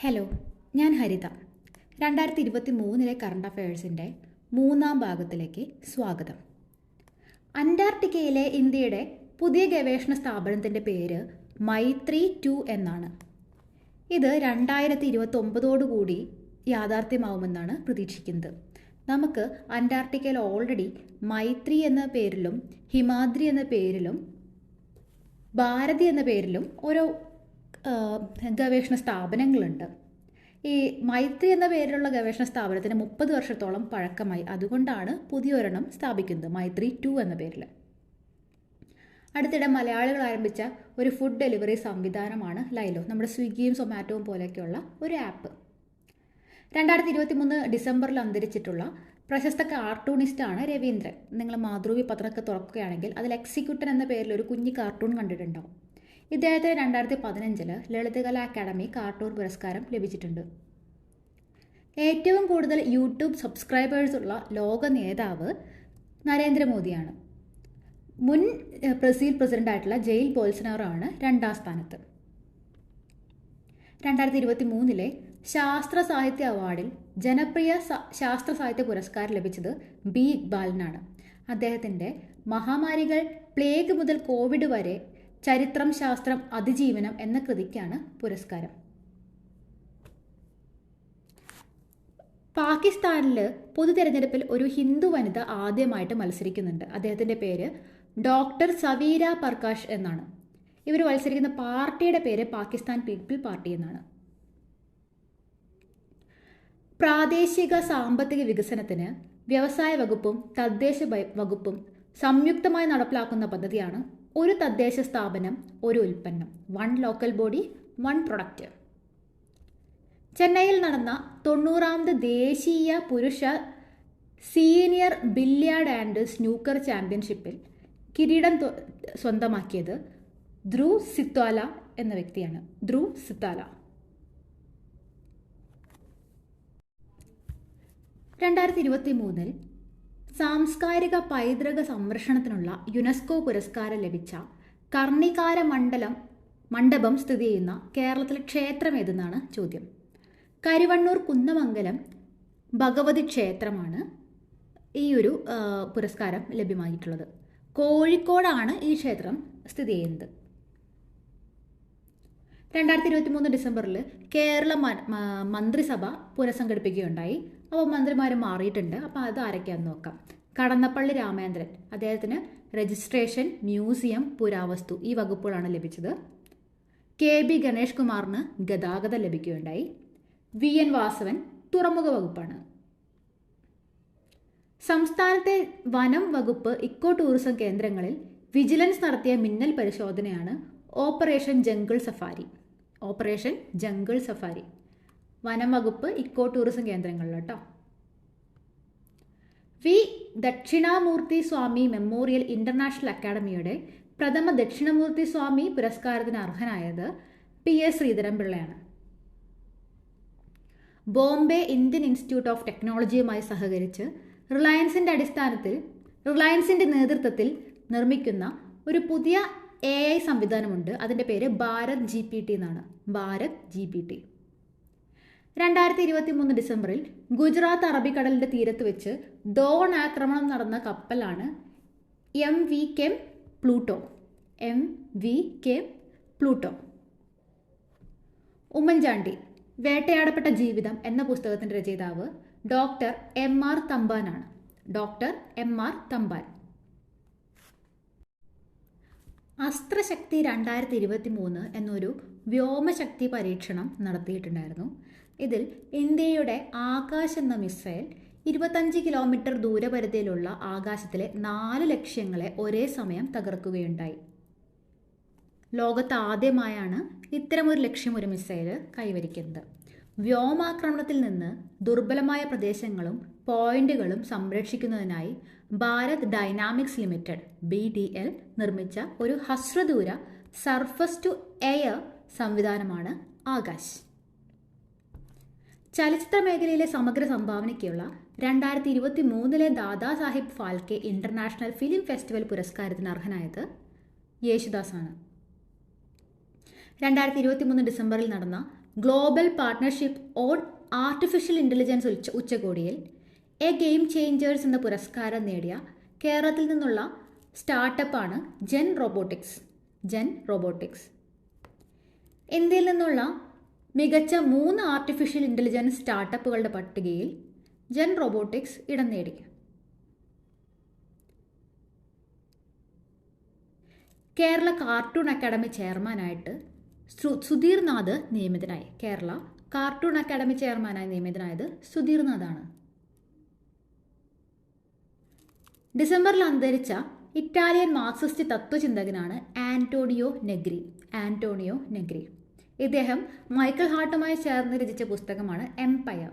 Hello ഞാൻ ഹരിത. രണ്ടായിരത്തി ഇരുപത്തി മൂന്നിലെ കറണ്ട് അഫയേഴ്സിന്റെ മൂന്നാം ഭാഗത്തിലേക്ക് സ്വാഗതം. അന്റാർട്ടിക്കയിലെ ഇന്ത്യയുടെ പുതിയ ഗവേഷണ സ്ഥാപനത്തിന്റെ പേര് മൈത്രി ടു എന്നാണ്. ഇത് രണ്ടായിരത്തി ഇരുപത്തൊമ്പതോടുകൂടി യാഥാർത്ഥ്യമാവുമെന്നാണ് പ്രതീക്ഷിക്കുന്നത്. നമുക്ക് അന്റാർട്ടിക്കയിൽ ഓൾറെഡി മൈത്രി എന്ന പേരിലും ഹിമാദ്രി എന്ന പേരിലും ഭാരതി എന്ന പേരിലും ഓരോ ഗവേഷണ സ്ഥാപനങ്ങളുണ്ട്. ഈ മൈത്രി എന്ന പേരിലുള്ള ഗവേഷണ സ്ഥാപനത്തിന് മുപ്പത് വർഷത്തോളം പഴക്കമായി. അതുകൊണ്ടാണ് പുതിയൊരെണ്ണം സ്ഥാപിക്കുന്നത് മൈത്രി ടു എന്ന പേരിൽ അടുത്തിടെ മലയാളികൾ ആരംഭിച്ച ഒരു ഫുഡ് ഡെലിവറി സംവിധാനമാണ് ലൈലോ നമ്മുടെ സ്വിഗ്ഗിയും സൊമാറ്റോയും പോലെയൊക്കെയുള്ള ഒരു ആപ്പ് രണ്ടായിരത്തി ഇരുപത്തി മൂന്ന് ഡിസംബറിൽ അന്തരിച്ചിട്ടുള്ള പ്രശസ്ത കാർട്ടൂണിസ്റ്റാണ് രവീന്ദ്രൻ. നിങ്ങൾ മാതൃഭൂമി പത്രമൊക്കെ തുറക്കുകയാണെങ്കിൽ അതിൽ എക്സിക്യൂട്ടൻ എന്ന പേരിൽ ഒരു കുഞ്ഞി കാർട്ടൂൺ കണ്ടിട്ടുണ്ടാവും. ഇദ്ദേഹത്തിന് രണ്ടായിരത്തി പതിനഞ്ചിൽ ലളിതകലാ അക്കാദമി കാർട്ടൂർ പുരസ്കാരം ലഭിച്ചിട്ടുണ്ട്. ഏറ്റവും കൂടുതൽ യൂട്യൂബ് സബ്സ്ക്രൈബേഴ്സ് ഉള്ള ലോക നേതാവ് നരേന്ദ്രമോദിയാണ്. മുൻ ബ്രസീൽ പ്രസിഡന്റായിട്ടുള്ള ജയിൽ ബോൾസനാറോ ആണ് രണ്ടാം സ്ഥാനത്ത്. രണ്ടായിരത്തി ഇരുപത്തി മൂന്നിലെ ശാസ്ത്ര സാഹിത്യ അവാർഡിൽ ജനപ്രിയ ശാസ്ത്ര സാഹിത്യ പുരസ്കാരം ലഭിച്ചത് ബി ഇക്ബാലിനാണ്. അദ്ദേഹത്തിന്റെ മഹാമാരികൾ പ്ലേഗ് മുതൽ കോവിഡ് വരെ ചരിത്രം ശാസ്ത്രം അതിജീവനം എന്ന കൃതിക്കാണ് പുരസ്കാരം. പാകിസ്ഥാനിൽ പൊതു തിരഞ്ഞെടുപ്പിൽ ഒരു ഹിന്ദു വനിത ആദ്യമായിട്ട് മത്സരിക്കുന്നുണ്ട്. അദ്ദേഹത്തിന്റെ പേര് ഡോക്ടർ സവീര പ്രകാശ് എന്നാണ്. ഇവർ മത്സരിക്കുന്ന പാർട്ടിയുടെ പേര് പാകിസ്ഥാൻ പീപ്പിൾ പാർട്ടി എന്നാണ്. പ്രാദേശിക സാമ്പത്തിക വികസനത്തിന് വ്യവസായ വകുപ്പും തദ്ദേശ വകുപ്പും സംയുക്തമായി നടപ്പിലാക്കുന്ന പദ്ധതിയാണ് ഒരു തദ്ദേശ സ്ഥാപനം ഒരു ഉൽപ്പന്നം one local body one product ചെന്നൈയിൽ നടന്ന തൊണ്ണൂറാമത് ദേശീയ പുരുഷ സീനിയർ ബില്ല്യാർഡ് ആൻഡ് സ്നൂക്കർ ചാമ്പ്യൻഷിപ്പിൽ കിരീടം സ്വന്തമാക്കിയത് ധ്രുവ് സിത്വാല എന്ന വ്യക്തിയാണ്. ധ്രുവ് സിത്താല രണ്ടായിരത്തി ഇരുപത്തി മൂന്നിൽ സാംസ്കാരിക പൈതൃക സംരക്ഷണത്തിനുള്ള യുനെസ്കോ പുരസ്കാരം ലഭിച്ച കർണികാര മണ്ഡലം മണ്ഡപം സ്ഥിതി ചെയ്യുന്ന കേരളത്തിലെ ക്ഷേത്രം ഏതെന്നാണ് ചോദ്യം? കരിവണ്ണൂർ കുന്നമംഗലം ഭഗവതി ക്ഷേത്രമാണ് ഈ ഒരു പുരസ്കാരം ലഭ്യമായിട്ടുള്ളത്. കോഴിക്കോടാണ് ഈ ക്ഷേത്രം സ്ഥിതി ചെയ്യുന്നത്. രണ്ടായിരത്തി ഇരുപത്തി മൂന്ന് ഡിസംബറിൽ കേരള മന്ത്രിസഭ പുനഃസംഘടിപ്പിക്കുകയുണ്ടായി. അപ്പോൾ മന്ത്രിമാർ മാറിയിട്ടുണ്ട്. അപ്പോൾ അത് ആരൊക്കെയാന്ന് നോക്കാം. കടന്നപ്പള്ളി രാമേന്ദ്രൻ അദ്ദേഹത്തിന് രജിസ്ട്രേഷൻ മ്യൂസിയം പുരാവസ്തു ഈ വകുപ്പുകളാണ് ലഭിച്ചത്. കെ ബി ഗണേഷ് കുമാറിന് ഗതാഗതം ലഭിക്കുകയുണ്ടായി. വി എൻ വാസവൻ തുറമുഖ വകുപ്പാണ്. സംസ്ഥാനത്തെ വനം വകുപ്പ് ഇക്കോ ടൂറിസം കേന്ദ്രങ്ങളിൽ വിജിലൻസ് നടത്തിയ മിന്നൽ പരിശോധനയാണ് operation jungle safari. Operation jungle safari. വനം വകുപ്പ് ഇക്കോ ടൂറിസം കേന്ദ്രങ്ങളിൽ കേട്ടോ V Dakshinamoorthy Swami memorial international അക്കാദമിയുടെ പ്രഥമ ദക്ഷിണമൂർത്തി സ്വാമി പുരസ്കാരത്തിന് അർഹനായത് പി എസ് ശ്രീധരൻപിള്ളയാണ്. ബോംബെ ഇന്ത്യൻ ഇൻസ്റ്റിറ്റ്യൂട്ട് ഓഫ് ടെക്നോളജിയുമായി സഹകരിച്ച് റിലയൻസിന്റെ അടിസ്ഥാനത്തിൽ റിലയൻസിന്റെ നേതൃത്വത്തിൽ നിർമ്മിക്കുന്ന ഒരു പുതിയ എ ഐ സംവിധാനമുണ്ട്. അതിന്റെ പേര് ഭാരത് ജി പി ടി എന്നാണ്. Bharat G P T. രണ്ടായിരത്തി ഇരുപത്തി മൂന്ന് ഡിസംബറിൽ ഗുജറാത്ത് അറബിക്കടലിന്റെ തീരത്ത് വെച്ച് ഡോൺ ആക്രമണം നടന്ന കപ്പലാണ് M V K Pluto. M V K Pluto. Oommen Chandy വേട്ടയാടപ്പെട്ട ജീവിതം എന്ന പുസ്തകത്തിന്റെ രചയിതാവ് doctor M R തമ്പാനാണ്. Doctor M R Thampan. Astrashakti രണ്ടായിരത്തി ഇരുപത്തി മൂന്ന് എന്നൊരു വ്യോമശക്തി പരീക്ഷണം നടത്തിയിട്ടുണ്ടായിരുന്നു. ഇതിൽ ഇന്ത്യയുടെ ആകാശ് എന്ന മിസൈൽ ഇരുപത്തഞ്ച് കിലോമീറ്റർ ദൂരപരിധിയിലുള്ള ആകാശത്തിലെ നാല് ലക്ഷ്യങ്ങളെ ഒരേ സമയം തകർക്കുകയുണ്ടായി. ലോകത്ത് ആദ്യമായാണ് ഇത്തരമൊരു ലക്ഷ്യം ഒരു മിസൈൽ കൈവരിക്കുന്നത്. വ്യോമാക്രമണത്തിൽ നിന്ന് ദുർബലമായ പ്രദേശങ്ങളും പോയിന്റുകളും സംരക്ഷിക്കുന്നതിനായി Bharat dynamics limited B D L നിർമ്മിച്ച ഒരു ഹസ്രദൂര സർഫസ് ടു എയർ സംവിധാനമാണ് ആകാശ്. ചലച്ചിത്ര മേഖലയിലെ സമഗ്ര സംഭാവനയ്ക്കുള്ള രണ്ടായിരത്തി ഇരുപത്തി മൂന്നിലെ Dada Saheb Phalke international film festival പുരസ്കാരത്തിന് അർഹനായത് യേശുദാസാണ്. രണ്ടായിരത്തി ഇരുപത്തി മൂന്ന് ഡിസംബറിൽ നടന്ന global partnership on artificial intelligence ഉച്ച ഉച്ചകോടിയിൽ എ ഗെയിം ചേഞ്ചേഴ്സ് എന്ന പുരസ്കാരം നേടിയ കേരളത്തിൽ നിന്നുള്ള സ്റ്റാർട്ടപ്പാണ് ജെൻ റോബോട്ടിക്സ് ജെൻ റോബോട്ടിക്സ്. ഇന്ത്യയിൽ നിന്നുള്ള മികച്ച മൂന്ന് ആർട്ടിഫിഷ്യൽ ഇന്റലിജൻസ് സ്റ്റാർട്ടപ്പുകളുടെ പട്ടികയിൽ ജെൻ റോബോട്ടിക്സ് ഇടം നേടി. കേരള കാർട്ടൂൺ അക്കാദമി ചെയർമാനായിട്ട് സുധീർനാഥ് സുധീർ നാഥ് നിയമിതനായി. കേരള കാർട്ടൂൺ അക്കാദമി ചെയർമാനായി നിയമിതനായത് സുധീർ ഡിസംബറിൽ അന്തരിച്ച ഇറ്റാലിയൻ മാർക്സിസ്റ്റ് തത്വചിന്തകനാണ് ആന്റോണിയോ നെഗ്രി. Antonio Negri. ഇദ്ദേഹം മൈക്കിൾ ഹാർട്ടുമായി ചേർന്ന് രചിച്ച പുസ്തകമാണ് എംപയർ.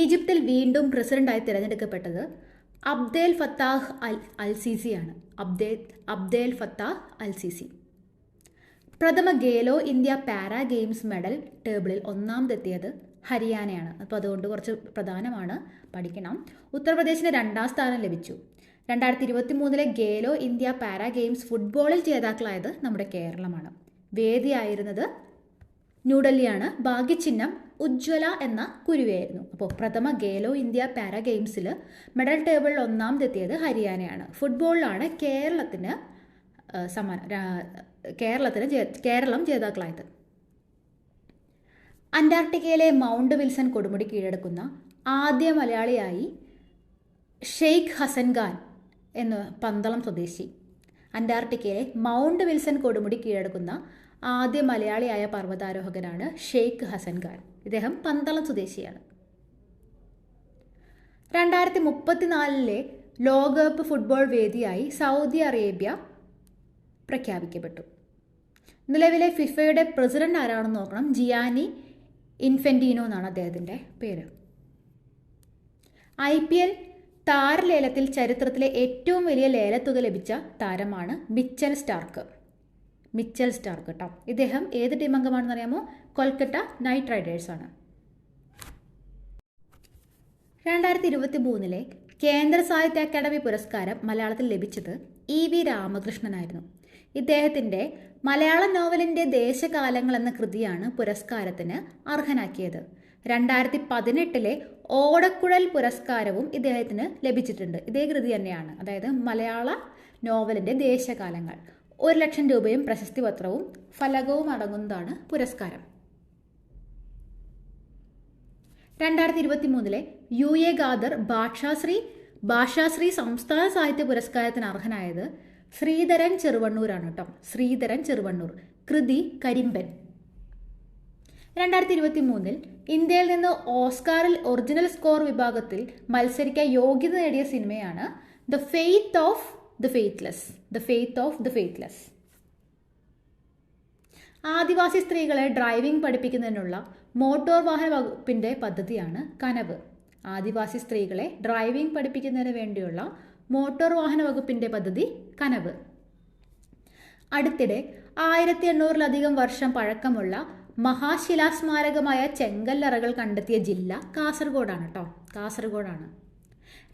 ഈജിപ്തിൽ വീണ്ടും പ്രസിഡന്റായി തിരഞ്ഞെടുക്കപ്പെട്ടത് Abdel Fattah al al സിസിയാണ് Abdel Abdel Fattah al Sisi പ്രഥമ Khelo India para games medal ടേബിളിൽ ഒന്നാമതെത്തിയത് ഹരിയാനയാണ്. അപ്പോൾ അതുകൊണ്ട് കുറച്ച് പ്രധാനമാണ് പഠിക്കണം. ഉത്തർപ്രദേശിന് രണ്ടാം സ്ഥാനം ലഭിച്ചു. രണ്ടായിരത്തി ഇരുപത്തി മൂന്നിലെ ഗേലോ ഇന്ത്യ പാരാ ഗെയിംസ് ഫുട്ബോളിൽ ജേതാക്കളായത് നമ്മുടെ കേരളമാണ്. വേദിയായിരുന്നത് ന്യൂഡൽഹിയാണ്. ഭാഗ്യചിഹ്നം ഉജ്ജ്വല എന്ന കുരുവയായിരുന്നു. അപ്പോൾ പ്രഥമ ഗേലോ ഇന്ത്യ പാരാ ഗെയിംസിൽ മെഡൽ ടേബിളിൽ ഒന്നാമതെത്തിയത് ഹരിയാനയാണ്. ഫുട്ബോളിലാണ് കേരളത്തിന് സമാന കേരളത്തിന് കേരളം ജേതാക്കളായത്. അന്റാർട്ടിക്കയിലെ മൗണ്ട് വിൽസൺ കൊടുമുടി കീഴടക്കുന്ന ആദ്യ മലയാളിയായി ഷെയ്ഖ് ഹസൻ ഖാൻ എന്ന പന്തളം സ്വദേശി. അന്റാർട്ടിക്കയിലെ മൗണ്ട് വിൽസൺ കൊടുമുടി കീഴടക്കുന്ന ആദ്യ മലയാളിയായ പർവതാരോഹകനാണ് ഷെയ്ഖ് ഹസൻ ഖാൻ. ഇദ്ദേഹം പന്തളം സ്വദേശിയാണ്. രണ്ടായിരത്തി മുപ്പത്തിനാലിലെ ലോകകപ്പ് ഫുട്ബോൾ വേദിയായി സൗദി അറേബ്യ പ്രഖ്യാപിക്കപ്പെട്ടു. നിലവിലെ ഫിഫയുടെ പ്രസിഡന്റ് ആരാണെന്ന് നോക്കണം ജിയാനി ഇൻഫെന്റീനോ എന്നാണ് അദ്ദേഹത്തിന്റെ പേര്. ഐ പി എൽ താരലേലത്തിൽ ചരിത്രത്തിലെ ഏറ്റവും വലിയ ലേലത്തുക ലഭിച്ച താരമാണ് മിച്ചൽ സ്റ്റാർക്ക്. മിച്ചൽ സ്റ്റാർക്ക് കേട്ടോ ഇദ്ദേഹം ഏത് ടീം അംഗമാണെന്ന് അറിയാമോ? കൊൽക്കത്ത നൈറ്റ് റൈഡേഴ്സാണ് രണ്ടായിരത്തി ഇരുപത്തി മൂന്നിലെ കേന്ദ്ര സാഹിത്യ അക്കാദമി പുരസ്കാരം മലയാളത്തിൽ ലഭിച്ചത് ഇ വി രാമകൃഷ്ണനായിരുന്നു. ഇദ്ദേഹത്തിന്റെ മലയാള നോവലിന്റെ ദേശകാലങ്ങൾ എന്ന കൃതിയാണ് പുരസ്കാരത്തിന് അർഹനാക്കിയത്. രണ്ടായിരത്തി പതിനെട്ടിലെ ഓടക്കുഴൽ പുരസ്കാരവും ഇദ്ദേഹത്തിന് ലഭിച്ചിട്ടുണ്ട്. ഇതേ കൃതി തന്നെയാണ്. അതായത് മലയാള നോവലിന്റെ ദേശകാലങ്ങൾ. ഒരു ലക്ഷം രൂപയും പ്രശസ്തി പത്രവും ഫലകവും അടങ്ങുന്നതാണ് പുരസ്കാരം. രണ്ടായിരത്തി ഇരുപത്തി മൂന്നിലെ U A gather Bhashasree Bhashasree സംസ്ഥാന സാഹിത്യ പുരസ്കാരത്തിന് അർഹനായത് ശ്രീധരൻ ചെറുവണ്ണൂരാണ് കേട്ടോ. ശ്രീധരൻ ചെറുവണ്ണൂർ. കൃതി കരിമ്പൻ. രണ്ടായിരത്തി ഇരുപത്തി മൂന്നിൽ ഇന്ത്യയിൽ നിന്ന് ഓസ്കാറിൽ ഒറിജിനൽ സ്കോർ വിഭാഗത്തിൽ മത്സരിക്കാൻ യോഗ്യത നേടിയ സിനിമയാണ് the faith of the faithless the faith of the faithless ആദിവാസി സ്ത്രീകളെ ഡ്രൈവിംഗ് പഠിപ്പിക്കുന്നതിനുള്ള മോട്ടോർ വാഹന വകുപ്പിന്റെ പദ്ധതിയാണ് കനവ്. ആദിവാസി സ്ത്രീകളെ ഡ്രൈവിംഗ് പഠിപ്പിക്കുന്നതിന് വേണ്ടിയുള്ള മോട്ടോർ വാഹന വകുപ്പിന്റെ പദ്ധതി കനവ്. അടുത്തിടെ ആയിരത്തി എണ്ണൂറിലധികം വർഷം പഴക്കമുള്ള മഹാശിലാസ്മാരകമായ ചെങ്കല്ലറകൾ കണ്ടെത്തിയ ജില്ല കാസർഗോഡാണ് കേട്ടോ കാസർഗോഡാണ്.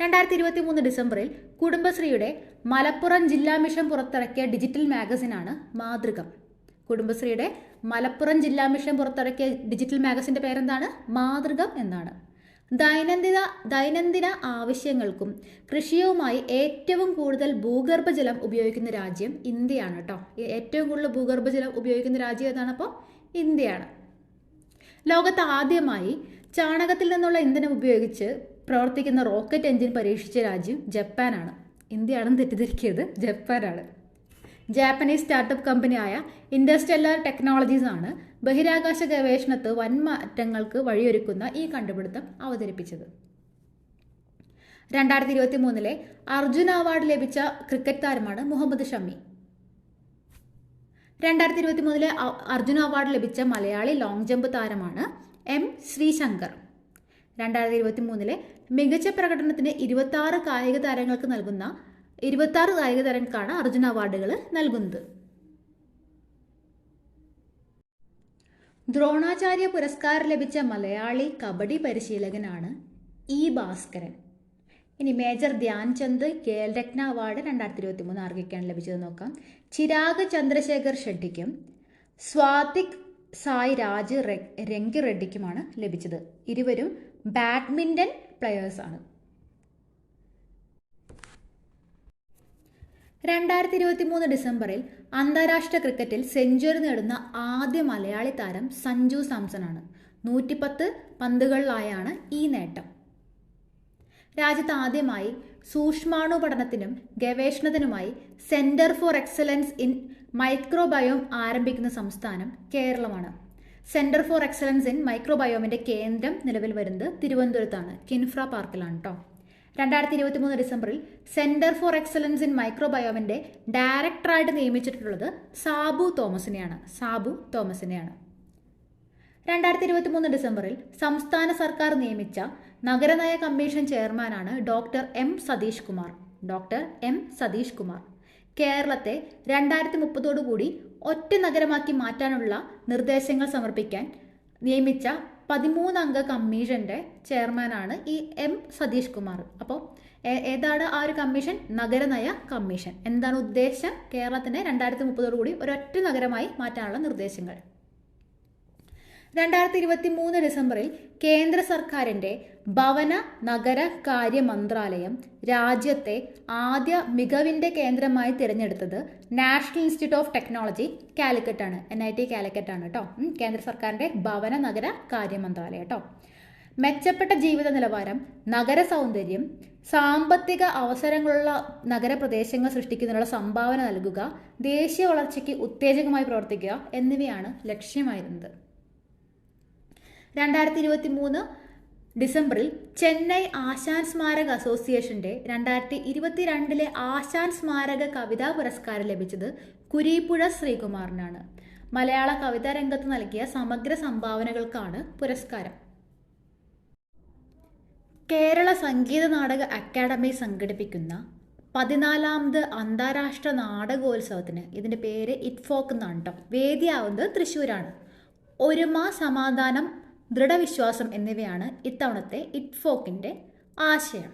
രണ്ടായിരത്തി ഇരുപത്തി മൂന്ന് ഡിസംബറിൽ കുടുംബശ്രീയുടെ മലപ്പുറം ജില്ലാ മിഷൻ പുറത്തിറക്കിയ ഡിജിറ്റൽ മാഗസിനാണ് മാതൃകം. കുടുംബശ്രീയുടെ മലപ്പുറം ജില്ലാ മിഷൻ പുറത്തിറക്കിയ ഡിജിറ്റൽ മാഗസിന്റെ പേരെന്താണ്? മാതൃകം എന്നാണ്. ദൈനംദിന ദൈനംദിന ആവശ്യങ്ങൾക്കും കൃഷിയുമായി ഏറ്റവും കൂടുതൽ ഭൂഗർഭജലം ഉപയോഗിക്കുന്ന രാജ്യം ഇന്ത്യയാണ് കേട്ടോ ഏറ്റവും കൂടുതൽ ഭൂഗർഭജലം ഉപയോഗിക്കുന്ന രാജ്യം ഏതാണ് അപ്പോൾ ഇന്ത്യയാണ്. ലോകത്ത് ആദ്യമായി ചാണകത്തിൽ നിന്നുള്ള ഇന്ധനം ഉപയോഗിച്ച് പ്രവർത്തിക്കുന്ന റോക്കറ്റ് എഞ്ചിൻ പരീക്ഷിച്ച രാജ്യം ജപ്പാനാണ്. ഇന്ത്യയാണെന്ന് തെറ്റിദ്ധരിക്കരുത് ജപ്പാനാണ്. ജാപ്പനീസ് സ്റ്റാർട്ടപ്പ് കമ്പനിയായ ഇൻഡസ്ട്രിയൽ ടെക്നോളജീസ് ആണ് ബഹിരാകാശ ഗവേഷണത്ത് വൻ മാറ്റങ്ങൾക്ക് വഴിയൊരുക്കുന്ന ഈ കണ്ടുപിടുത്തം അവതരിപ്പിച്ചത്. രണ്ടായിരത്തി ഇരുപത്തി മൂന്നിലെ അർജുന അവാർഡ് ലഭിച്ച ക്രിക്കറ്റ് താരമാണ് മുഹമ്മദ് ഷമി. രണ്ടായിരത്തി ഇരുപത്തി മൂന്നിലെ അർജുന അവാർഡ് ലഭിച്ച മലയാളി ലോങ് ജമ്പ് താരമാണ് എം ശ്രീശങ്കർ. രണ്ടായിരത്തി ഇരുപത്തി മൂന്നിലെ മികച്ച പ്രകടനത്തിന് ഇരുപത്തി കായിക താരങ്ങൾക്ക് നൽകുന്ന ഇരുപത്തി കായിക താരങ്ങൾക്കാണ് അർജുന അവാർഡുകൾ നൽകുന്നത്. ദ്രോണാചാര്യ പുരസ്കാരം ലഭിച്ച മലയാളി കബഡി പരിശീലകനാണ് ഇ ഭാസ്കരൻ. ഇനി മേജർ ധ്യാൻചന്ദ് ഖേൽരത്ന അവാർഡ് രണ്ടായിരത്തി ഇരുപത്തി മൂന്ന് ആർക്കൊക്കെയാണ് ലഭിച്ചത് നോക്കാം. ചിരാഗ് ചന്ദ്രശേഖർ ഷെട്ടിക്കും സ്വാതിക് സായ് രാജ് രംഗി റെഡ്ഡിക്കുമാണ് ലഭിച്ചത്. ഇരുവരും ബാഡ്മിന്റൺ പ്ലെയേഴ്സാണ് രണ്ടായിരത്തി ഇരുപത്തി മൂന്ന് ഡിസംബറിൽ അന്താരാഷ്ട്ര ക്രിക്കറ്റിൽ സെഞ്ചുറി നേടുന്ന ആദ്യ മലയാളി താരം സഞ്ജു സാംസൺ ആണ് നൂറ്റിപ്പത്ത് പന്തുകളിലായാണ് ഈ നേട്ടം. രാജ്യത്ത് ആദ്യമായി സൂക്ഷ്മാണു പഠനത്തിനും ഗവേഷണത്തിനുമായി centre for excellence in microbiome ആരംഭിക്കുന്ന സംസ്ഥാനം കേരളമാണ്. സെന്റർ ഫോർ എക്സലൻസ് ഇൻ മൈക്രോബയോമിന്റെ കേന്ദ്രം നിലവിൽ വരുന്നത് തിരുവനന്തപുരത്താണ്. കിൻഫ്ര പാർക്കിലാണ് കേട്ടോ രണ്ടായിരത്തി ഇരുപത്തി മൂന്ന് ഡിസംബറിൽ സെന്റർ ഫോർ എക്സലൻസ് ഇൻ മൈക്രോബയോമിന്റെ ഡയറക്ടറായിട്ട് നിയമിച്ചിട്ടുള്ളത് സാബു തോമസിനെയാണ്. സാബു തോമസിനെയാണ്. രണ്ടായിരത്തി ഇരുപത്തി മൂന്ന് ഡിസംബറിൽ സംസ്ഥാന സർക്കാർ നിയമിച്ച നഗരനയ കമ്മീഷൻ ചെയർമാനാണ് doctor M Satheesh Kumar doctor M Satheesh Kumar കേരളത്തെ രണ്ടായിരത്തി മുപ്പതോടുകൂടി ഒറ്റ നഗരമാക്കി മാറ്റാനുള്ള നിർദ്ദേശങ്ങൾ സമർപ്പിക്കാൻ നിയമിച്ച പതിമൂന്നംഗ കമ്മീഷന്റെ ചെയർമാനാണ് ഈ എം സതീഷ് കുമാർ അപ്പോൾ ഏതാണ് ആ ഒരു കമ്മീഷൻ? നഗരനയ കമ്മീഷൻ. എന്താണ് ഉദ്ദേശം? കേരളത്തിനെ രണ്ടായിരത്തി മുപ്പതോടുകൂടി ഒരൊറ്റ നഗരമായി മാറ്റാനുള്ള നിർദ്ദേശങ്ങൾ. രണ്ടായിരത്തി ഇരുപത്തി മൂന്ന് ഡിസംബറിൽ കേന്ദ്ര സർക്കാരിന്റെ ഭവന നഗര കാര്യ മന്ത്രാലയം രാജ്യത്തെ ആദ്യ മികവിന്റെ കേന്ദ്രമായി തിരഞ്ഞെടുത്തത് നാഷണൽ ഇൻസ്റ്റിറ്റ്യൂട്ട് ഓഫ് ടെക്നോളജി കാലിക്കറ്റാണ് എൻ ഐ ടി കാലിക്കറ്റാണ് കേട്ടോ കേന്ദ്ര സർക്കാരിന്റെ ഭവന നഗര കാര്യ മന്ത്രാലയം കേട്ടോ മെച്ചപ്പെട്ട ജീവിത നിലവാരം നഗര സൗന്ദര്യം സാമ്പത്തിക അവസരങ്ങളുള്ള നഗരപ്രദേശങ്ങൾ സൃഷ്ടിക്കുന്നതിനുള്ള സംഭാവന നൽകുക ദേശീയ വളർച്ചയ്ക്ക് ഉത്തേജകമായി പ്രവർത്തിക്കുക എന്നിവയാണ് ലക്ഷ്യമായിരുന്നത്. രണ്ടായിരത്തി ഇരുപത്തി മൂന്ന് ഡിസംബറിൽ ചെന്നൈ ആശാൻ സ്മാരക അസോസിയേഷന്റെ രണ്ടായിരത്തി ഇരുപത്തിരണ്ടിലെ ആശാൻ സ്മാരക കവിതാ പുരസ്കാരം ലഭിച്ചത് കുരീപ്പുഴ ശ്രീകുമാറിനാണ്. മലയാള കവിതാ രംഗത്ത് നൽകിയ സമഗ്ര സംഭാവനകൾക്കാണ് പുരസ്കാരം. കേരള സംഗീത നാടക അക്കാദമി സംഘടിപ്പിക്കുന്ന പതിനാലാമത് അന്താരാഷ്ട്ര നാടകോത്സവത്തിന് ഇതിന്റെ പേര് ഇറ്റ്ഫോക്ക് എന്നാണ് വേദിയാവുന്നത് തൃശ്ശൂരാണ്. ഒരുമ സമാധാനം ദൃഢവിശ്വാസം എന്നിവയാണ് ഇത്തവണത്തെ ഇറ്റ്ഫോക്കിന്റെ ആശയം.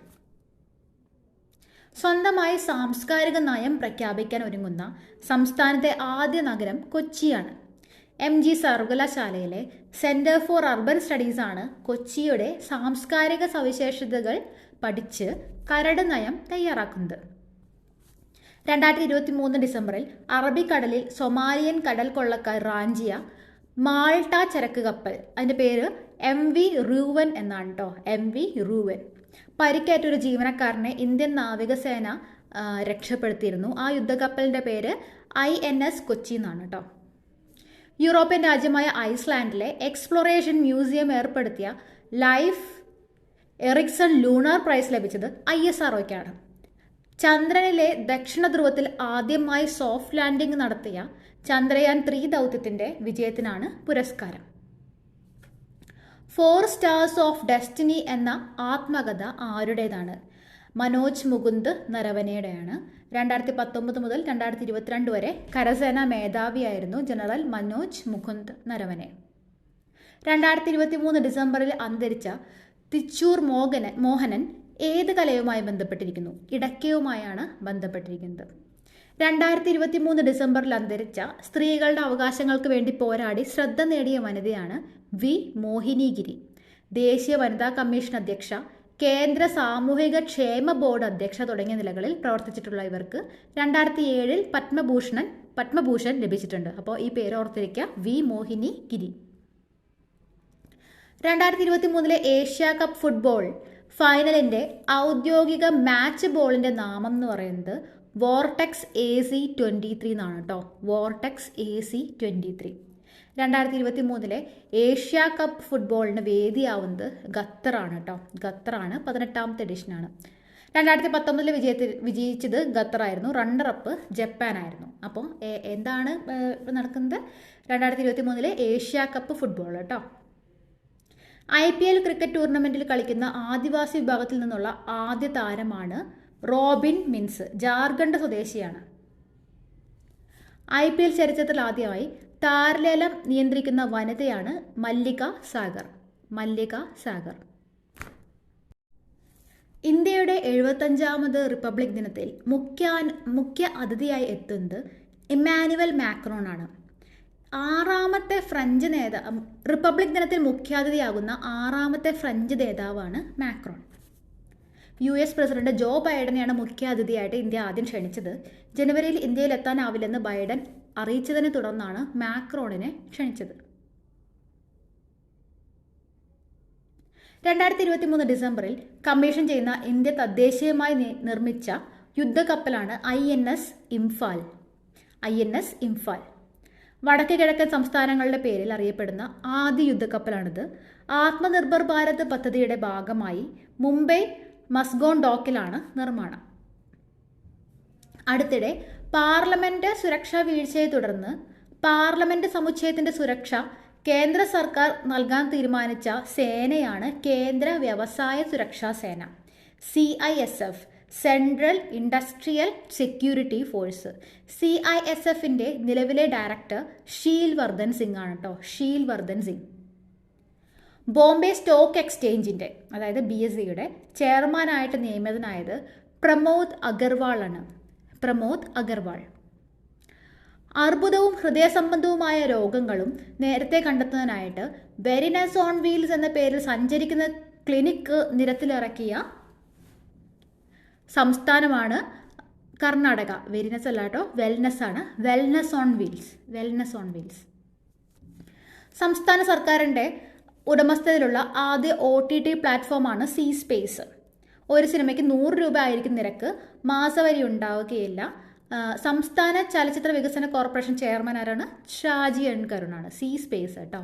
സ്വന്തമായി സാംസ്കാരിക നയം പ്രഖ്യാപിക്കാൻ ഒരുങ്ങുന്ന സംസ്ഥാനത്തെ ആദ്യ നഗരം കൊച്ചിയാണ്. എം ജി സർവകലാശാലയിലെ സെന്റർ ഫോർ അർബൻ ആണ് കൊച്ചിയുടെ സാംസ്കാരിക സവിശേഷതകൾ പഠിച്ച് കരട് നയം തയ്യാറാക്കുന്നത്. രണ്ടായിരത്തി ഇരുപത്തി മൂന്ന് ഡിസംബറിൽ അറബിക്കടലിൽ സൊമാലിയൻ കടൽ കൊള്ളക്കാർ റാഞ്ചിയ മാൾട്ട ചരക്ക് കപ്പൽ. അതിന്റെ പേര് എം വി റൂവൻ എന്നാണ് കേട്ടോ എം വി റൂവൻ. പരിക്കേറ്റ ഒരു ജീവനക്കാരനെ ഇന്ത്യൻ നാവികസേന രക്ഷപ്പെടുത്തിയിരുന്നു. ആ യുദ്ധക്കപ്പലിന്റെ പേര് ഐ എൻ എസ് കൊച്ചി എന്നാണ് കേട്ടോ യൂറോപ്യൻ രാജ്യമായ ഐസ്ലാൻഡിലെ എക്സ്പ്ലോറേഷൻ മ്യൂസിയം ഏർപ്പെടുത്തിയ ലൈഫ് എറിക്സൺ ലൂണാർ പ്രൈസ് ലഭിച്ചത് ഐ എസ് ആർ ചന്ദ്രനിലെ ദക്ഷിണ ധ്രുവത്തിൽ ആദ്യമായി സോഫ്റ്റ് ലാൻഡിംഗ് നടത്തിയ ചന്ദ്രയാൻ ത്രീ ദൗത്യത്തിന്റെ വിജയത്തിനാണ് പുരസ്കാരം. ഫോർ സ്റ്റാർസ് ഓഫ് ഡെസ്റ്റിനി എന്ന ആത്മകഥ ആരുടേതാണ്? മനോജ് മുകുന്ദ് നരവനയുടെയാണ് രണ്ടായിരത്തി പത്തൊമ്പത് മുതൽ രണ്ടായിരത്തി ഇരുപത്തിരണ്ട് വരെ കരസേന മേധാവിയായിരുന്നു ജനറൽ മനോജ് മുകുന്ദ് നരവനെ. രണ്ടായിരത്തി ഇരുപത്തി മൂന്ന് ഡിസംബറിൽ അന്തരിച്ച തിച്ചൂർ മോഹനൻ മോഹനൻ ഏത് കലയുമായി ബന്ധപ്പെട്ടിരിക്കുന്നു? ഇടയ്ക്കയുമായാണ് ബന്ധപ്പെട്ടിരിക്കുന്നത്. രണ്ടായിരത്തി ഇരുപത്തി മൂന്ന് ഡിസംബറിൽ അന്തരിച്ച സ്ത്രീകളുടെ അവകാശങ്ങൾക്ക് വേണ്ടി പോരാടി ശ്രദ്ധ നേടിയ വനിതയാണ് വി. മോഹിനിഗിരി. ദേശീയ വനിതാ കമ്മീഷൻ അധ്യക്ഷ കേന്ദ്ര സാമൂഹിക ക്ഷേമ ബോർഡ് അധ്യക്ഷ തുടങ്ങിയ നിലകളിൽ പ്രവർത്തിച്ചിട്ടുള്ള ഇവർക്ക് രണ്ടായിരത്തി ഏഴിൽ പത്മഭൂഷണൻ പത്മഭൂഷൺ ലഭിച്ചിട്ടുണ്ട്. അപ്പോൾ ഈ പേര് ഓർത്തിരിക്കുക വി. മോഹിനി ഗിരി രണ്ടായിരത്തി ഇരുപത്തി മൂന്നിലെ ഏഷ്യ കപ്പ് ഫുട്ബോൾ ഫൈനലിന്റെ ഔദ്യോഗിക മാച്ച് ബോളിന്റെ നാമം എന്ന് പറയുന്നത് vortex A C twenty three എന്നാണ് കേട്ടോ vortex A C twenty three രണ്ടായിരത്തി ഇരുപത്തി മൂന്നിലെ ഏഷ്യ കപ്പ് ഫുട്ബോളിന് വേദിയാവുന്നത് ഖത്തറാണ് കേട്ടോ ഖത്തറാണ് പതിനെട്ടാമത്തെ എഡിഷനാണ് രണ്ടായിരത്തി പത്തൊമ്പതിൽ വിജയത്തിൽ വിജയിച്ചത് ഖത്തറായിരുന്നു. റണ്ണറപ്പ് ജപ്പാനായിരുന്നു അപ്പോൾ എന്താണ് നടക്കുന്നത്? രണ്ടായിരത്തി ഇരുപത്തി മൂന്നിലെ ഏഷ്യ കപ്പ് ഫുട്ബോൾ കേട്ടോ ഐ പി എൽ ക്രിക്കറ്റ് ടൂർണമെന്റിൽ കളിക്കുന്ന ആദിവാസി വിഭാഗത്തിൽ നിന്നുള്ള ആദ്യ താരമാണ് റോബിൻ മിൻസ് ജാർഖണ്ഡ് സ്വദേശിയാണ്. ഐ പി എൽ ചരിത്രത്തിൽ ആദ്യമായി താരലേലം നിയന്ത്രിക്കുന്ന വനിതയാണ് മല്ലിക സാഗർ. മല്ലിക സാഗർ. ഇന്ത്യയുടെ എഴുപത്തഞ്ചാമത് റിപ്പബ്ലിക് ദിനത്തിൽ മുഖ്യ മുഖ്യ അതിഥിയായി എത്തുന്നത് ഇമ്മാനുവൽ മാക്രോൺ ആണ് ആറാമത്തെ ഫ്രഞ്ച് നേതാവ് റിപ്പബ്ലിക് ദിനത്തിൽ മുഖ്യാതിഥിയാകുന്ന ആറാമത്തെ ഫ്രഞ്ച് നേതാവാണ് Macron. U S president Joe ബൈഡനെയാണ് മുഖ്യാതിഥിയായിട്ട് ഇന്ത്യ ആദ്യം ക്ഷണിച്ചത്. ജനുവരിയിൽ ഇന്ത്യയിൽ എത്താനാവില്ലെന്ന് ബൈഡൻ അറിയിച്ചതിനെ തുടർന്നാണ് മാക്രോണിനെ ക്ഷണിച്ചത്. രണ്ടായിരത്തി ഇരുപത്തി മൂന്ന് ഡിസംബറിൽ കമ്മീഷൻ ചെയ്യുന്ന ഇന്ത്യ തദ്ദേശീയമായി നിർമ്മിച്ച യുദ്ധക്കപ്പലാണ് I N S Imphal. I N S Imphal. വടക്ക് കിഴക്കൻ സംസ്ഥാനങ്ങളുടെ പേരിൽ അറിയപ്പെടുന്ന ആദ്യ യുദ്ധക്കപ്പലാണിത്. ആത്മനിർഭർ ഭാരത് പദ്ധതിയുടെ ഭാഗമായി മുംബൈ മസ്ഗോൺ ഡോക്കിലാണ് നിർമ്മാണം. അടുത്തിടെ പാർലമെന്റ് സുരക്ഷാ വീഴ്ചയെ തുടർന്ന് പാർലമെന്റ് സമുച്ചയത്തിന്റെ സുരക്ഷ കേന്ദ്ര സർക്കാർ നൽകാൻ തീരുമാനിച്ച സേനയാണ് കേന്ദ്ര വ്യവസായ സുരക്ഷാ സേന C I S F. Central industrial security force. C I S എഫിന്റെ നിലവിലെ ഡയറക്ടർ ഷീൽ വർദ്ധൻ സിംഗ് ആണ് കേട്ടോ ഷീൽ വർദ്ധൻ സിംഗ്. ബോംബെ സ്റ്റോക്ക് എക്സ്ചേഞ്ചിന്റെ അതായത് ബി എസ് സിയുടെ ചെയർമാനായിട്ട് നിയമിതനായത് പ്രമോദ് അഗർവാൾ ആണ് പ്രമോദ് അഗർവാൾ. അർബുദവും ഹൃദയ സംബന്ധവുമായ രോഗങ്ങളും നേരത്തെ കണ്ടെത്തുന്നതിനായിട്ട് വെരിനസ് ഓൺ വീൽസ് എന്ന പേരിൽ സഞ്ചരിക്കുന്ന ക്ലിനിക്ക് നിരത്തിലിറക്കിയ സംസ്ഥാനമാണ് കർണാടക. വെരിനസ് അല്ല കേട്ടോ. വെൽനസ് ആണ്. Wellness on wheels wellness on wheels സംസ്ഥാന സർക്കാരിന്റെ ഉടമസ്ഥതയിലുള്ള ആദ്യ ഒ ടി ടി പ്ലാറ്റ്ഫോമാണ് സി സ്പേസ് ഒരു സിനിമയ്ക്ക് നൂറ് രൂപ ആയിരിക്കും നിരക്ക്. മാസവരി ഉണ്ടാവുകയില്ല. സംസ്ഥാന ചലച്ചിത്ര വികസന കോർപ്പറേഷൻ ചെയർമാൻ ആരാണ്? ഷാജി എൻ കരുണാണ് സി സ്പേസ് കേട്ടോ.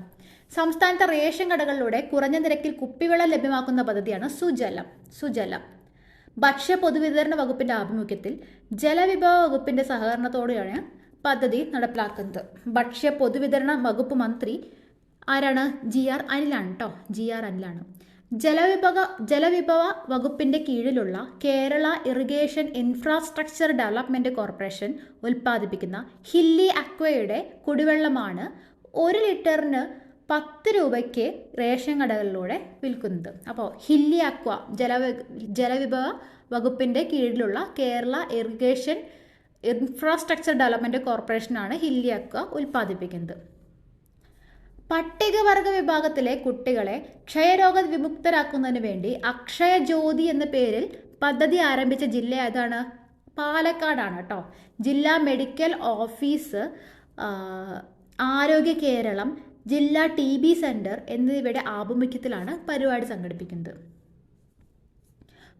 സംസ്ഥാനത്തെ റേഷൻ കടകളിലൂടെ കുറഞ്ഞ നിരക്കിൽ കുപ്പിവെള്ളം ലഭ്യമാക്കുന്ന പദ്ധതിയാണ് സുജലം. സുജലം. ഭക്ഷ്യ പൊതുവിതരണ വകുപ്പിന്റെ ആഭിമുഖ്യത്തിൽ ജലവിഭവ വകുപ്പിന്റെ സഹകരണത്തോടെയാണ് പദ്ധതി നടപ്പിലാക്കുന്നത്. ഭക്ഷ്യ പൊതുവിതരണ വകുപ്പ് മന്ത്രി ആരാണ്? ജി ആർ അനിലാണ് കേട്ടോ ജി ആർ അനിലാണ്. ജലവിഭവ ജലവിഭവ വകുപ്പിന്റെ കീഴിലുള്ള Kerala irrigation infrastructure development corporation ഉൽപ്പാദിപ്പിക്കുന്ന ഹില്ലി അക്വയുടെ കുടിവെള്ളമാണ് ഒരു ലിറ്ററിന് പത്ത് രൂപയ്ക്ക് റേഷൻ കടകളിലൂടെ വിൽക്കുന്നത്. അപ്പോൾ ഹില്ലി അക്വ ജലവ ജലവിഭവ വകുപ്പിന്റെ കീഴിലുള്ള കേരള ഇറിഗേഷൻ ഇൻഫ്രാസ്ട്രക്ചർ ഡെവലപ്മെന്റ് കോർപ്പറേഷനാണ് ഹില്ലി അക്വ ഉൽപ്പാദിപ്പിക്കുന്നത്. പട്ടികവർഗ വിഭാഗത്തിലെ കുട്ടികളെ ക്ഷയരോഗ വിമുക്തരാക്കുന്നതിന് വേണ്ടി അക്ഷയ ജ്യോതി എന്ന പേരിൽ പദ്ധതി ആരംഭിച്ച ജില്ല ഏതാണ്? പാലക്കാടാണ് കേട്ടോ. ജില്ലാ മെഡിക്കൽ ഓഫീസ് ആരോഗ്യ കേരളം ജില്ലാ ടി ബി സെന്റർ എന്നിവയുടെ ആഭിമുഖ്യത്തിലാണ് പരിപാടി സംഘടിപ്പിക്കുന്നത്.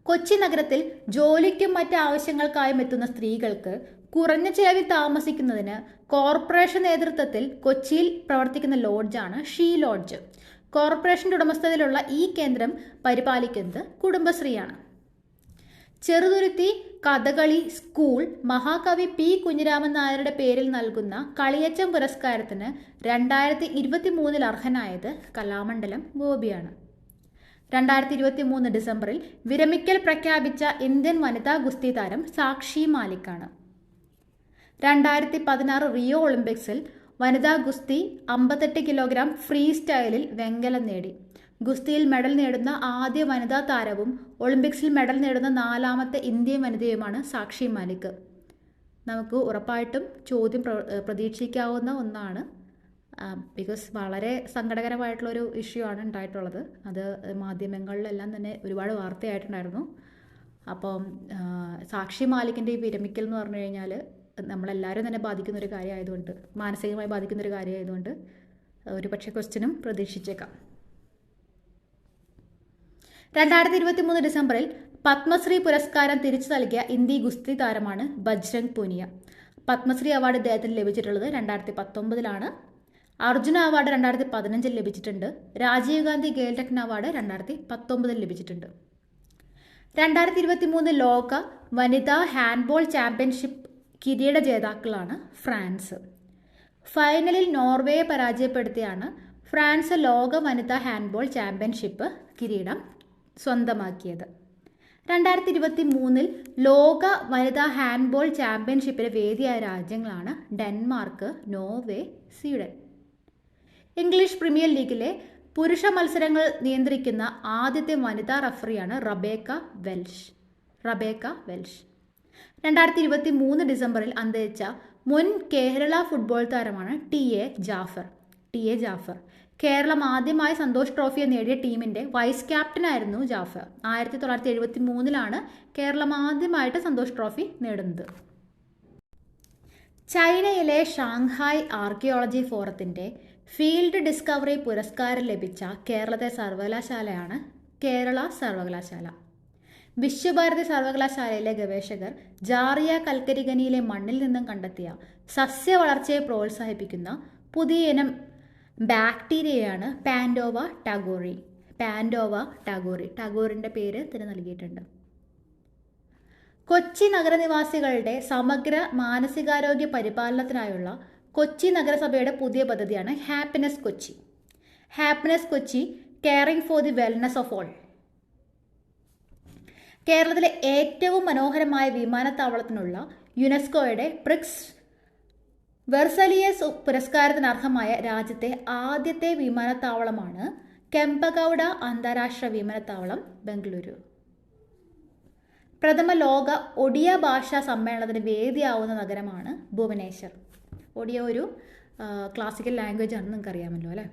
കൊച്ചി നഗരത്തിൽ ജോലിക്കും മറ്റ് ആവശ്യങ്ങൾക്കായും എത്തുന്ന സ്ത്രീകൾക്ക് കുറഞ്ഞ ചെലവിൽ താമസിക്കുന്നതിന് കോർപ്പറേഷൻ നേതൃത്വത്തിൽ കൊച്ചിയിൽ പ്രവർത്തിക്കുന്ന ലോഡ്ജാണ് ഷീ ലോഡ്ജ്. കോർപ്പറേഷന്റെ ഉടമസ്ഥതയിലുള്ള ഈ കേന്ദ്രം പരിപാലിക്കുന്നത് കുടുംബശ്രീയാണ്. ചെറുതുരുത്തി കഥകളി സ്കൂൾ മഹാകവി പി. കുഞ്ഞിരാമൻ നായരുടെ പേരിൽ നൽകുന്ന കളിയച്ചം പുരസ്കാരത്തിന് രണ്ടായിരത്തി ഇരുപത്തി മൂന്നിൽ അർഹനായത് കലാമണ്ഡലം ഗോപിയാണ്. രണ്ടായിരത്തി ഇരുപത്തി മൂന്ന് ഡിസംബറിൽ വിരമിക്കൽ പ്രഖ്യാപിച്ച ഇന്ത്യൻ വനിതാ ഗുസ്തി താരം സാക്ഷി മാലിക്കാണ്. രണ്ടായിരത്തി പതിനാറ് റിയോ ഒളിമ്പിക്സിൽ വനിതാ ഗുസ്തി അമ്പത്തെട്ട് കിലോഗ്രാം ഫ്രീ സ്റ്റൈലിൽ വെങ്കലം നേടി. ഗുസ്തിയിൽ മെഡൽ നേടുന്ന ആദ്യ വനിതാ താരവും ഒളിമ്പിക്സിൽ മെഡൽ നേടുന്ന നാലാമത്തെ ഇന്ത്യൻ വനിതയുമാണ് സാക്ഷി മാലിക്. നമുക്ക് ഉറപ്പായിട്ടും ചോദ്യം പ്രതീക്ഷിക്കാവുന്ന ഒന്നാണ്. ബിക്കോസ് വളരെ സങ്കടകരമായിട്ടുള്ളൊരു ഇഷ്യൂ ആണ് ഉണ്ടായിട്ടുള്ളത്. അത് മാധ്യമങ്ങളിലെല്ലാം തന്നെ ഒരുപാട് വാർത്തയായിട്ടുണ്ടായിരുന്നു. അപ്പം സാക്ഷി മാലിക്കിന്റെ ഈ വിരമിക്കൽ എന്ന് പറഞ്ഞു കഴിഞ്ഞാൽ നമ്മളെല്ലാവരും തന്നെ ബാധിക്കുന്ന ഒരു കാര്യമായതുകൊണ്ട് മാനസികമായി ബാധിക്കുന്ന ഒരു കാര്യമായതുകൊണ്ട് ഒരു പക്ഷേ ക്വസ്റ്റ്യനും പ്രതീക്ഷിച്ചേക്കാം. രണ്ടായിരത്തി ഇരുപത്തി മൂന്ന് ഡിസംബറിൽ പത്മശ്രീ പുരസ്കാരം തിരിച്ചു നൽകിയ ഇന്ത്യ ഗുസ്തി താരമാണ് ബജ്രംഗ് പൂനിയ. പത്മശ്രീ അവാർഡ് ഇദ്ദേഹത്തിന് ലഭിച്ചിട്ടുള്ളത് രണ്ടായിരത്തി പത്തൊമ്പതിലാണ് അർജുന അവാർഡ് രണ്ടായിരത്തി പതിനഞ്ചിൽ ലഭിച്ചിട്ടുണ്ട്. രാജീവ് ഗാന്ധി ഖേൽ രത്ന അവാർഡ് രണ്ടായിരത്തി പത്തൊമ്പതിൽ ലഭിച്ചിട്ടുണ്ട്. രണ്ടായിരത്തി ഇരുപത്തി മൂന്ന് ലോക വനിതാ ഹാൻഡ്ബോൾ ചാമ്പ്യൻഷിപ്പ് കിരീട ജേതാക്കളാണ് ഫ്രാൻസ്. ഫൈനലിൽ നോർവേയെ പരാജയപ്പെടുത്തിയാണ് ഫ്രാൻസ് ലോക വനിതാ ഹാൻഡ്ബോൾ ചാമ്പ്യൻഷിപ്പ് കിരീടം. സ്വന്തമാക്കിയത്. രണ്ടായിരത്തി ഇരുപത്തി മൂന്നിൽ ലോക വനിതാ ഹാൻഡ്ബോൾ ചാമ്പ്യൻഷിപ്പിലെ വേദിയായ രാജ്യങ്ങളാണ് Denmark Norway Sweden. English premier ലീഗിലെ പുരുഷ മത്സരങ്ങൾ നിയന്ത്രിക്കുന്ന ആദ്യത്തെ വനിതാ റഫറിയാണ് റബേക്ക വെൽഷ്. Rebecca Welsh. രണ്ടായിരത്തി ഇരുപത്തി മൂന്ന് ഡിസംബറിൽ അന്തരിച്ച മുൻ കേരള ഫുട്ബോൾ താരമാണ് T A Jafar. T A Jafar. Keralam ആദ്യമായി സന്തോഷ് ട്രോഫി നേടിയ ടീമിന്റെ വൈസ് ക്യാപ്റ്റനായിരുന്നു ജാഫർ. ആയിരത്തി തൊള്ളായിരത്തി എഴുപത്തി മൂന്നിലാണ് കേരളം ആദ്യമായിട്ട് സന്തോഷ് ട്രോഫി നേടുന്നത്. ചൈനയിലെ ഷാങ്ഹായ് ആർക്കിയോളജി ഫോറത്തിന്റെ ഫീൽഡ് ഡിസ്കവറി പുരസ്കാരം ലഭിച്ച കേരളത്തെ സർവകലാശാലയാണ് കേരള സർവകലാശാല. വിശ്വഭാരതി സർവകലാശാലയിലെ ഗവേഷകർ ജാറിയ കൽക്കരിഗനിയിലെ മണ്ണിൽ നിന്നും കണ്ടെത്തിയ സസ്യ വളർച്ചയെ പ്രോത്സാഹിപ്പിക്കുന്ന പുതിയ ഇനം ബാക്ടീരിയയാണ് പാൻഡോവ ടാഗോറി. പാൻഡോവ ടാഗോറി. ടാഗോറിന്റെ പേര് ഇതിന് നൽകിയിട്ടുണ്ട്. കൊച്ചി നഗരനിവാസികളുടെ സമഗ്ര മാനസികാരോഗ്യ പരിപാലനത്തിനായുള്ള കൊച്ചി നഗരസഭയുടെ പുതിയ പദ്ധതിയാണ് happiness Kochi. Happiness Kochi caring for the wellness of all കേരളത്തിലെ ഏറ്റവും മനോഹരമായ വിമാനത്താവളത്തിനുള്ള യുനെസ്കോയുടെ പ്രിക്സ് വെർസലിയസ് പുരസ്കാരത്തിന് അർഹമായ രാജ്യത്തെ ആദ്യത്തെ വിമാനത്താവളമാണ് കെമ്പഗൌഡ അന്താരാഷ്ട്ര വിമാനത്താവളം ബംഗളൂരു. പ്രഥമ ലോക ഒഡിയ ഭാഷാ സമ്മേളനത്തിന് വേദിയാവുന്ന നഗരമാണ് ഭുവനേശ്വർ. ഒഡിയ ഒരു ക്ലാസിക്കൽ ലാംഗ്വേജ് ആണെന്ന് നിങ്ങൾക്ക് അറിയാമല്ലോ അല്ലേ?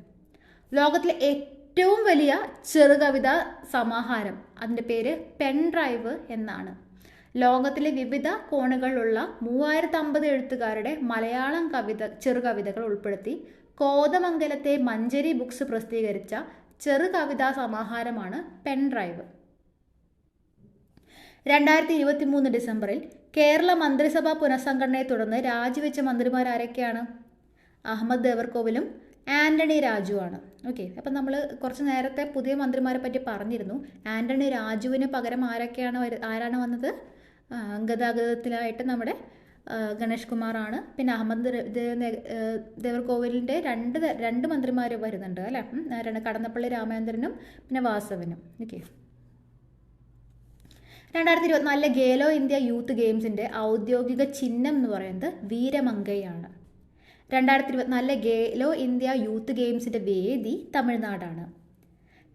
ലോകത്തിലെ ഏറ്റവും വലിയ ചെറുകവിതാ സമാഹാരം അതിന്റെ പേര് പെൻ ഡ്രൈവ് എന്നാണ്. ലോകത്തിലെ വിവിധ കോണുകളിലുള്ള മൂവായിരത്തി അമ്പത് എഴുത്തുകാരുടെ മലയാളം കവിത ചെറുകവിതകൾ ഉൾപ്പെടുത്തി കോതമംഗലത്തെ മഞ്ചരി ബുക്സ് പ്രസിദ്ധീകരിച്ച ചെറുകവിതാ സമാഹാരമാണ് പെൻ ഡ്രൈവ്. രണ്ടായിരത്തി ഇരുപത്തി മൂന്ന് ഡിസംബറിൽ കേരള മന്ത്രിസഭാ പുനഃസംഘടനയെ തുടർന്ന് രാജിവെച്ച മന്ത്രിമാരാരൊക്കെയാണ് അഹമ്മദ് ദേവർകോവിലും ആന്റണി രാജുവാണ്. ഓക്കെ അപ്പം നമ്മൾ കുറച്ച് നേരത്തെ പുതിയ മന്ത്രിമാരെ പറ്റി പറഞ്ഞിരുന്നു. ആന്റണി രാജുവിന് പകരം ആരൊക്കെയാണ് ആരാണ് വന്നത്? ഗതാഗതത്തിലായിട്ട് നമ്മുടെ ഗണേഷ് കുമാറാണ്. പിന്നെ അഹമ്മദ് ദേവർകോവിലിന്റെ രണ്ട് രണ്ട് മന്ത്രിമാർ വരുന്നുണ്ട് അല്ലേ? രണ്ട് കടന്നപ്പള്ളി രാമേന്ദ്രനും പിന്നെ വാസവനും. ഓക്കെ. രണ്ടായിരത്തി ഇരുപത്തിനാലിലെ ഗേലോ ഇന്ത്യ യൂത്ത് ഗെയിംസിന്റെ ഔദ്യോഗിക ചിഹ്നം എന്ന് പറയുന്നത് വീരമംഗയാണ്. രണ്ടായിരത്തി ഇരുപത്തിനാലിലെ ഗേലോ ഇന്ത്യ യൂത്ത് ഗെയിംസിന്റെ വേദി തമിഴ്നാടാണ്.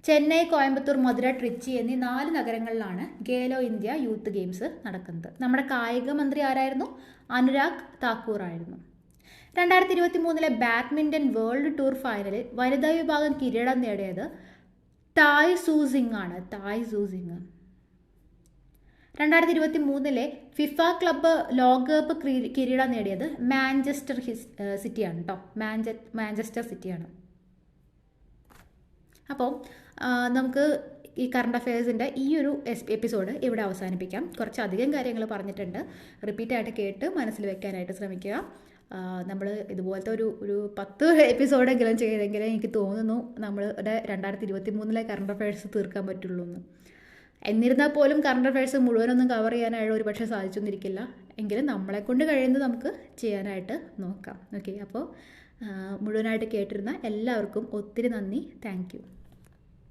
ചെന്നൈ കോയമ്പത്തൂർ മധുര ട്രിച്ചി എന്നീ നാല് നഗരങ്ങളിലാണ് ഗേലോ ഇന്ത്യ യൂത്ത് ഗെയിംസ് നടക്കുന്നത്. നമ്മുടെ കായിക മന്ത്രി ആരായിരുന്നു? അനുരാഗ് താക്കൂർ ആയിരുന്നു. രണ്ടായിരത്തി ഇരുപത്തി മൂന്നിലെ ബാഡ്മിന്റൺ വേൾഡ് ടൂർ ഫൈനലിൽ വനിതാ വിഭാഗം കിരീടം നേടിയത് തായ് സൂസിംഗ് ആണ്. തായ് സൂസിംഗ് രണ്ടായിരത്തി ഇരുപത്തി മൂന്നിലെ ഫിഫ ക്ലബ്ബ് ലോകകപ്പ് കിരീടം നേടിയത് മാഞ്ചസ്റ്റർ സിറ്റിയാണ് കേട്ടോ മാഞ്ച മാഞ്ചസ്റ്റർ സിറ്റിയാണ്. അപ്പോൾ നമുക്ക് ഈ കറണ്ട് അഫയേഴ്സിന്റെ ഈ ഒരു എപ്പിസോഡ് ഇവിടെ അവസാനിപ്പിക്കാം. കുറച്ചധികം കാര്യങ്ങൾ പറഞ്ഞിട്ടുണ്ട്. റിപ്പീറ്റായിട്ട് കേട്ട് മനസ്സിൽ വെക്കാനായിട്ട് ശ്രമിക്കുക. നമ്മൾ ഇതുപോലത്തെ ഒരു ഒരു പത്ത് എപ്പിസോഡെങ്കിലും ചെയ്തെങ്കിൽ എനിക്ക് തോന്നുന്നു നമ്മളുടെ രണ്ടായിരത്തി ഇരുപത്തി മൂന്നിലെ കറണ്ട് അഫയേഴ്സ് തീർക്കാൻ പറ്റുള്ളൂ എന്ന് എന്നിരുന്നാൽ പോലും കറണ്ട് അഫയേഴ്സ് മുഴുവനൊന്നും കവർ ചെയ്യാനായിട്ട് ഒരു പക്ഷേ സാധിച്ചൊന്നിരിക്കില്ല. എങ്കിലും നമ്മളെ കൊണ്ട് കഴിയുന്നത് നമുക്ക് ചെയ്യാനായിട്ട് നോക്കാം. ഓക്കെ അപ്പോൾ മുഴുവനായിട്ട് കേട്ടിരുന്ന എല്ലാവർക്കും ഒത്തിരി നന്ദി. താങ്ക്